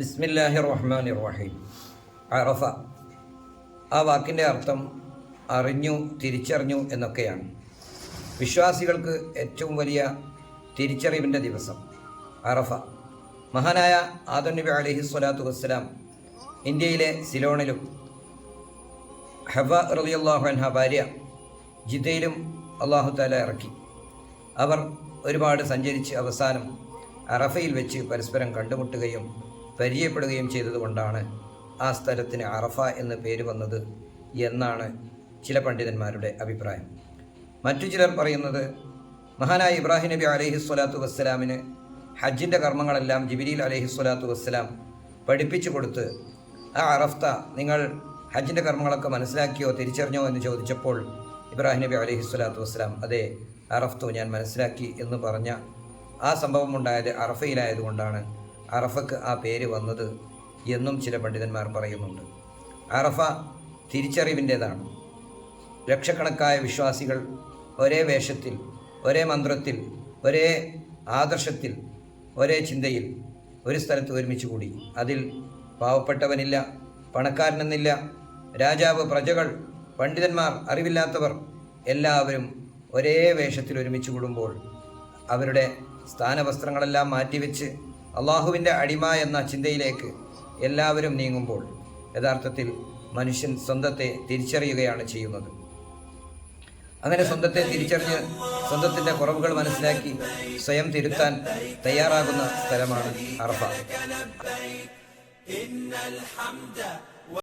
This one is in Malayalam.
ബിസ്മില്ലാഹി റഹ്മാൻ റഹീം അറഫ. ആ വാക്കിന്റെ അർത്ഥം അറിഞ്ഞു തിരിച്ചറിഞ്ഞു എന്നൊക്കെയാണ്. വിശ്വാസികൾക്ക് ഏറ്റവും വലിയ തിരിച്ചറിവിന്റെ ദിവസം അറഫ. മഹാനായ ആദനബി അലഹി സ്വലാത്തു വസ്സലാം ഇന്ത്യയിലെ സിലോണിലും ഹബ റളിയല്ലാഹു അൻഹ ഭാര്യ ജിദ്ദയിലും അള്ളാഹു താല ഇറക്കി. അവർ ഒരുപാട് സഞ്ചരിച്ച് അവസാനം അറഫയിൽ വെച്ച് പരസ്പരം കണ്ടുമുട്ടുകയും പരിചയപ്പെടുകയും ചെയ്തതുകൊണ്ടാണ് ആ സ്ഥലത്തിന് അറഫ എന്ന് പേര് വന്നത് എന്നാണ് ചില പണ്ഡിതന്മാരുടെ അഭിപ്രായം. മറ്റു ചിലർ പറയുന്നത് മഹാനായ ഇബ്രാഹിം നബി അലഹി സ്വലാത്തു വസ്സലാമിന് ഹജ്ജിന്റെ കർമ്മങ്ങളെല്ലാം ജിബിരിയിൽ അലഹി സ്വലാത്തു വസ്സലാം പഠിപ്പിച്ചു കൊടുത്ത് ആ അറഫ്ത നിങ്ങൾ ഹജ്ജിന്റെ കർമ്മങ്ങളൊക്കെ മനസ്സിലാക്കിയോ തിരിച്ചറിഞ്ഞോ എന്ന് ചോദിച്ചപ്പോൾ ഇബ്രാഹിം നബി അലഹി സ്വലാത്തു വസ്സലാം അതെ അറഫ്തോ ഞാൻ മനസ്സിലാക്കി എന്ന് പറഞ്ഞ ആ സംഭവം ഉണ്ടായത് അറഫയിലായതുകൊണ്ടാണ് അറഫക്ക് ആ പേര് വന്നത് എന്നും ചില പണ്ഡിതന്മാർ പറയുന്നുണ്ട്. അറഫ തിരിച്ചറിവിന്റേതാണ്. ലക്ഷക്കണക്കായ വിശ്വാസികൾ ഒരേ വേഷത്തിൽ ഒരേ മന്ത്രത്തിൽ ഒരേ ആദർശത്തിൽ ഒരേ ചിന്തയിൽ ഒരു സ്ഥലത്ത് ഒരുമിച്ച് കൂടി. അതിൽ പാവപ്പെട്ടവനില്ല പണക്കാരനെന്നില്ല രാജാവ് പ്രജകൾ പണ്ഡിതന്മാർ അറിവില്ലാത്തവർ എല്ലാവരും ഒരേ വേഷത്തിൽ ഒരുമിച്ച് കൂടുമ്പോൾ അവരുടെ സ്ഥാനവസ്ത്രങ്ങളെല്ലാം മാറ്റിവെച്ച് അള്ളാഹുവിന്റെ അടിമ എന്ന ചിന്തയിലേക്ക് എല്ലാവരും നീങ്ങുമ്പോൾ യഥാർത്ഥത്തിൽ മനുഷ്യൻ സ്വന്തത്തെ തിരിച്ചറിയുകയാണ് ചെയ്യുന്നത്. അങ്ങനെ സ്വന്തത്തെ തിരിച്ചറിഞ്ഞ് സ്വന്തത്തിന്റെ കുറവുകൾ മനസ്സിലാക്കി സ്വയം തിരുത്താൻ തയ്യാറാകുന്ന സ്ഥലമാണ് അറഫ.